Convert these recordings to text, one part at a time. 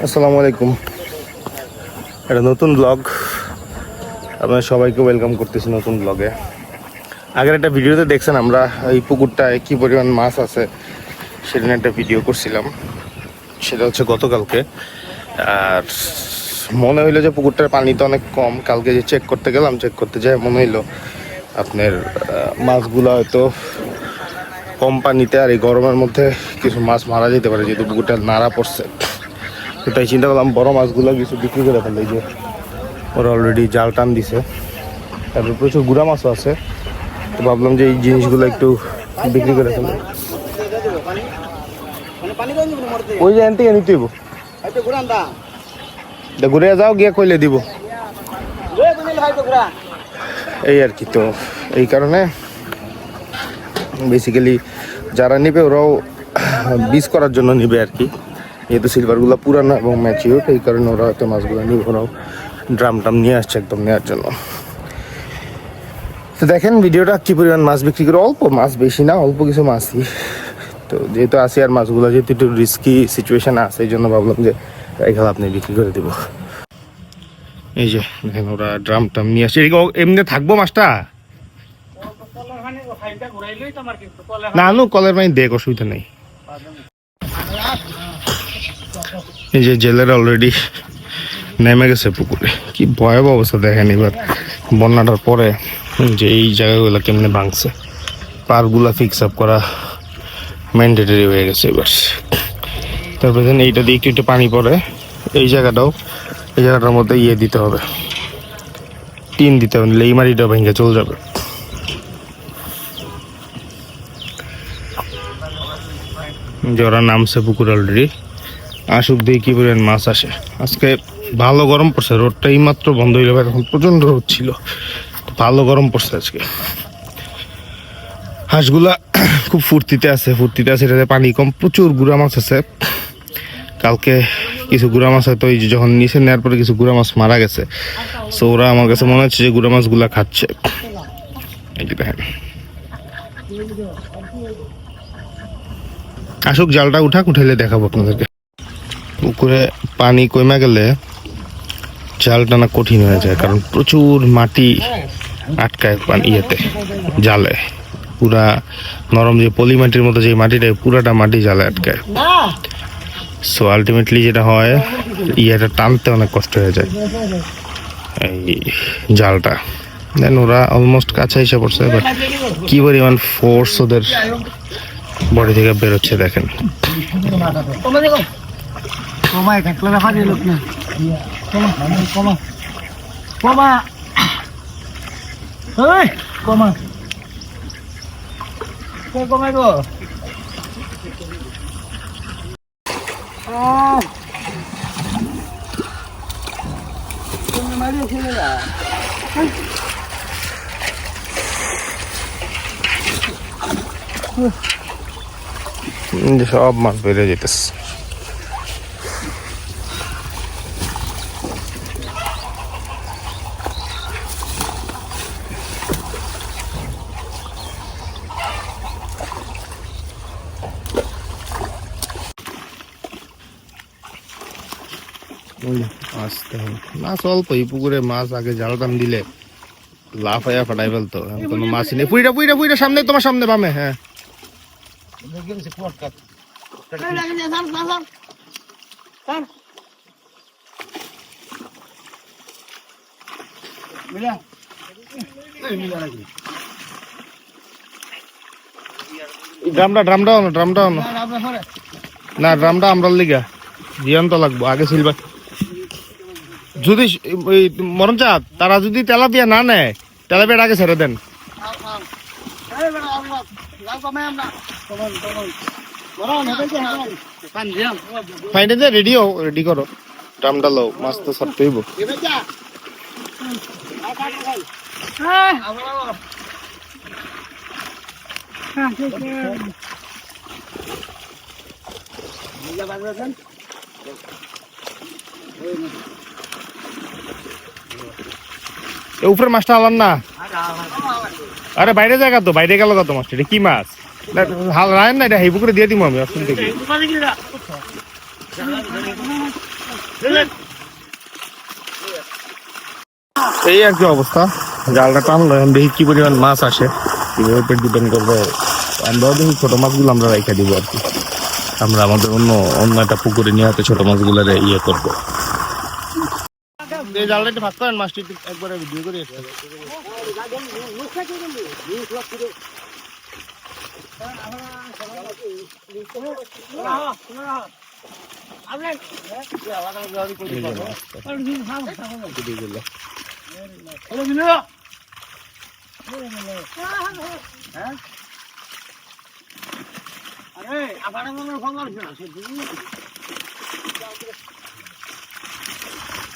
আসসালামু আলাইকুম। একটা নতুন ব্লগ আপনার সবাইকে ওয়েলকাম করতেছি নতুন ব্লগে আগের একটা ভিডিওতে দেখছেন আমরা এই পুকুরটায় কী পরিমাণ মাছ আছে সেদিন একটা ভিডিও করছিলাম। সেটা হচ্ছে গতকালকে। আর মনে হইল যে পুকুরটার পানি তো অনেক কম। কালকে যে চেক করতে গেলাম চেক করতে যাই মনে হইল আপনার মাছগুলো হয়তো কম পানিতে আর এই গরমের মধ্যে কিছু মাছ মারা যেতে পারে, যেহেতু পুকুরটা নাড়া পড়ছে। তো তাই চিন্তা করলাম বড় মাছগুলো কিছু বিক্রি করে ফেলে যে ওরা অলরেডি জাল টান দিছে। তারপর প্রচুর গুড়া মাছও আছে। তো ভাবলাম যে এই জিনিসগুলো একটু বিক্রি করে ফেলে। ওই যে থেকে নিতে ঘুরে যাও, গিয়ে কইলে দিব। এই আর কি তো, এই কারণে বেসিক্যালি যারা নেবে ওরাও বীজ করার জন্য নেবে আর কি। যেহেতু সিলভারগুলো পুরানো এবং ম্যাচিওর এই কারণে ওরা হয়তো মাছগুলো নিবে ওরাও ড্রাম টাম নিয়ে আসছে একদম নেওয়ার জন্য। তো দেখেন ভিডিওটা কি পরিমাণ মাছ বিক্রি করে? অল্প মাছ বেশি না অল্প কিছু মাছই। তো যেহেতু আসি আর মাছগুলো যেহেতু একটু রিস্কি সিচুয়েশন আছে এই জন্য ভাবলাম যে এখানে আপনি বিক্রি করে দিব। এই যে দেখেন ওরা ড্রাম টাম নিয়ে আসছে। এমনি থাকব মাছটা? না আনু কলের পানি দেখ অসুবিধা নেই। এই যে জেলের অলরেডি নেমে গেছে পুকুরে। কি ভয়াবহ অবস্থা দেখেন এবার। বন্যাটার পরে যে এই জায়গাগুলো কেমনে ভাঙছে। পারগুলা ফিক্স আপ করা ম্যান্ডেটরি হয়ে গেছে এবার। তারপরে দেখেন এইটা দিয়ে একটু একটু পানি পড়ে। এই জায়গাটাও, এই জায়গাটার মধ্যে ইয়ে দিতে হবে। টিন দিতে হবে এই ভেঙে চলে যাবে। যে ওরা নামছে পুকুর অলরেডি আসুক দিয়ে কি পরিমাণ মাছ আসে। আজকে ভালো গরম পড়ছে রোডটা এইমাত্র বন্ধ হইলে এখন প্রচণ্ড রোদ ছিল। ভালো গরম পড়ছে আজকে। হাঁসগুলা খুব ফুর্তিতে আছে ফুর্তিতে আছে, এটাতে পানি কম। প্রচুর গুড়া মাছ আছে। কালকে কিছু গুড়া মাছ হয়তো ওই যখন নিচে নেওয়ার পরে কিছু গুড়া মাছ মারা গেছে। সো ওরা আমার কাছে মনে হচ্ছে যে গুড়া মাছগুলা খাচ্ছে। এই যে দেখেন। আসুক, জালটা উঠাক, উঠাইলে দেখাবো আপনাদেরকে। পুকুরে পানি কমে গেলে জাল টানা কঠিন হয়ে যায়, কারণ প্রচুর মাটি আটকায় পানি ইয়েতে, জালে। পুরা নরম যে পলি মাটির মতো যে মাটিটা, পুরাটা মাটি জালে আটকায়। সো আলটিমেটলি যেটা হয়, ইয়েটা টানতে অনেক কষ্ট হয়ে যায়, এই জালটা। দেন ওরা অলমোস্ট কাছে এসে পড়ছে বাট কি পরিমাণ ফোর্স ওদের বডি থেকে বেরোচ্ছে দেখেন। না কমা কমা কমা তুমি মারিয়ে ছেলে যা এই যে সব মাছ বেড়ে যেতেছে। মাছ দেখেন মাছ এই পুকুরে মাছ আগে জাল টান দিলে লাফাইয়া ফাটাই ফেলতো। কোনো মাছই নেই। পুইটা পুইটা পুইটা সামনে তোমার সামনে বামে হ্যাঁ। মিলা ড্রামটা ড্রামটা আনো ড্রামটা আনো না ড্রামটা আমরা লিগা জিয়ান্ত লাগবো আগে সিলভার যদি ওই মরণ চাঁদ তারা যদি তেলাপিয়া না নেয় তেলাপিয়াটা আগে ছেড়ে দেন ফাইনে যে রেডি হও রেডি করো ড্রামটা লো মাছ তো ছাড়তে হইব এ উপরে মাছটা আলাম না আরে বাইরে জায়গা তো, বাইরে গেল কত মাছটা এটা কি মাছ? হাল রায়ন না, এটা হেবু করে দিয়ে দিব আমি অসুবিধা কি এই আর কি অবস্থা? জালটা টানলো, এখন দেখি কি পরিমাণ মাছ আসে। কীভাবে পেট ডিপেন্ড করবে? আমরাও দেখি ছোট মাছগুলো আমরা রেখে দিব আর কি। আমরা আমাদের অন্য অন্য একটা পুকুরে নিয়ে হাতে ছোট মাছগুলো ইয়ে করব। এই জালটা একটু ভাগ করেন, মাছটি একবারে ভিডিও করে আরে আবার মনে খবর আছে ভালো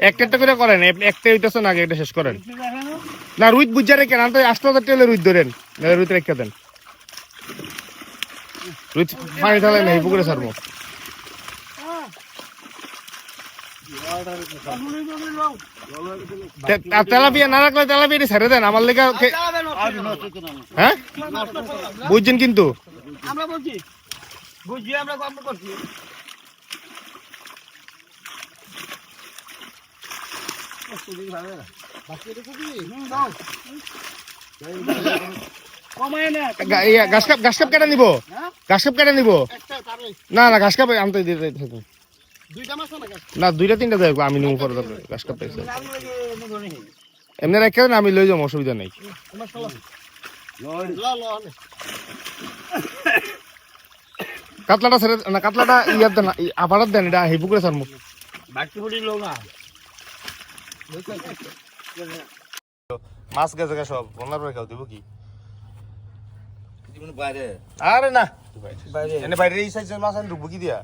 একটা একটা করে করেন এক- একটা হইতেছে না, আগে এটা শেষ করেন। না, রুইত বুঝা রেখেন আমি তো হাজার টেলে রুইত ধরেন রুইত রেখে দেন। রুইত পানি ঢালে না এই পুকুরে আর তেলাপিয়া না রাখলে তেলাপিয়া ছেড়ে দেন, আমার লেগে হ্যাঁ? বুঝছেন কিন্তু? আমরা বলছি আমরা করছি কমায় না গা- ইয়া, ঘাস কাপ ঘাস কাপ কেটে নিব? হ্যাঁ? ঘাস কাপ কেটে নিব? না না ঘাস কাপ আনতে দিতে থাকব না দুইটা তিনটা আমি নিব পরে তারপরে ঘাস কাপ। পাইছে আমি এমনি রেখে লই যাব অসুবিধা নেই। তোমার চলো ল ল ল। কাতলাটা ছেড়ে না কাতলাটা ইয়ার দেন আবার দেন এটা হেবু করে ছাড়বো। বাকি পড়ি লো না। মাছ গেছে গা সব বন্যার পরে খাও দিব কি? বাইরে। আরে না। বাইরে। এনে বাইরে এই সাইজের মাছ আমি ঢুকবো কি দিয়া?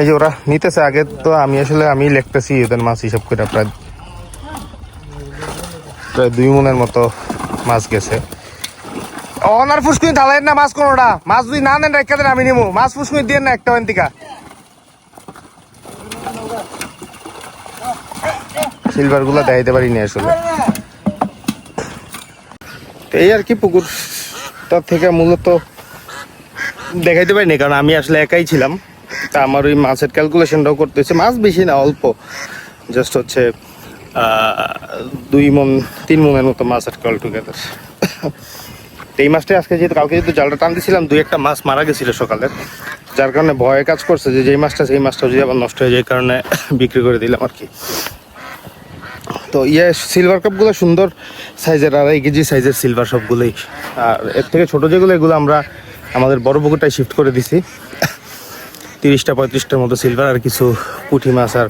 এই যে ওরা নিতেছে আগে তো আমি আসলে আমি লিখতেছি ওদের মাছ হিসাব করে প্রায় প্রায় দুই মনের মতো মাছ গেছে। অনার ফুসকুনি ঢালাই না মাছ কোনোটা? মাছ যদি না নেন রেখে দেন, আমি নিবো মাছ ফুসকুনি দিয়ে না একটা ওইদিকা সিলভারগুলো দেখাইতে পারিনি আসলে। এই আর কি পুকুর তার থেকে মূলত দেখাইতে পারিনি, কারণ আমি আসলে একাই ছিলাম। তা আমার ওই মাছের ক্যালকুলেশনটাও করতে হচ্ছে মাছ বেশি না, অল্প। জাস্ট হচ্ছে দুই মন, তিন মনের মতো মাছ আর অল টুগেদার এই মাছটাই আজকে যেহেতু, কালকে যেহেতু জালটা টান দিয়েছিলাম দুই একটা মাছ মারা গেছিল সকালে। যার কারণে ভয়ে কাজ করছে যে যেই মাছটা, সেই মাছটা যদি আবার নষ্ট হয়ে যায়, এই কারণে বিক্রি করে দিলাম আর কি। তো ইয়ে সিলভার কাপগুলো সুন্দর সাইজের আড়াই কেজি সাইজের সিলভার সবগুলোই। আর এর থেকে ছোটো যেগুলো, এগুলো আমরা আমাদের বড় পুকুরটায় শিফট করে দিছি। তিরিশটা, পঁয়ত্রিশটার মতো সিলভার আর কিছু পুঁটি মাছ আর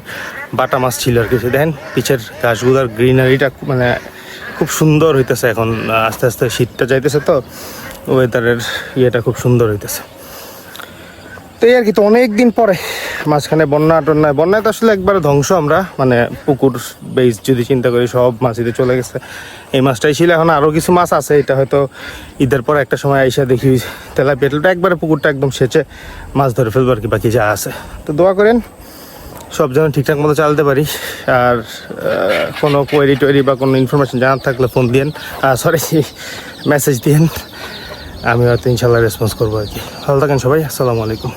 বাটা মাছ ছিল আর কিছু দেখেন পিছের ঘাসগুলোর গ্রিনারিটা মানে খুব সুন্দর হইতেছে এখন, আস্তে আস্তে শীতটা যাইতেছে তো ওয়েদারের ইয়েটা খুব সুন্দর হইতেছে। তো এই আর কি, তো অনেক দিন পরে মাঝখানে বন্যা টন্যায় বন্যায় তো আসলে একবারে ধ্বংস আমরা মানে পুকুর বেস যদি চিন্তা করি, সব মাছ মাছিতে চলে গেছে। এই মাছটাই ছিল, এখন আরও কিছু মাছ আছে, এটা হয়তো ঈদের পর একটা সময় আইসা দেখি তেলা পেটলটা একবারে পুকুরটা একদম সেচে মাছ ধরে ফেলব আর কি, বাকি যা আছে। তো দোয়া করেন সব যেন ঠিকঠাক মতো চালাতে পারি। আর কোনো কোয়েরি টোয়েরি বা কোনো ইনফরমেশন জানার থাকলে ফোন দিয়েন। সরি মেসেজ দিয়েন। আমি হয়তো ইনশাল্লাহ রেসপন্স করব আর কি। ভালো থাকেন সবাই, আসসালামু আলাইকুম।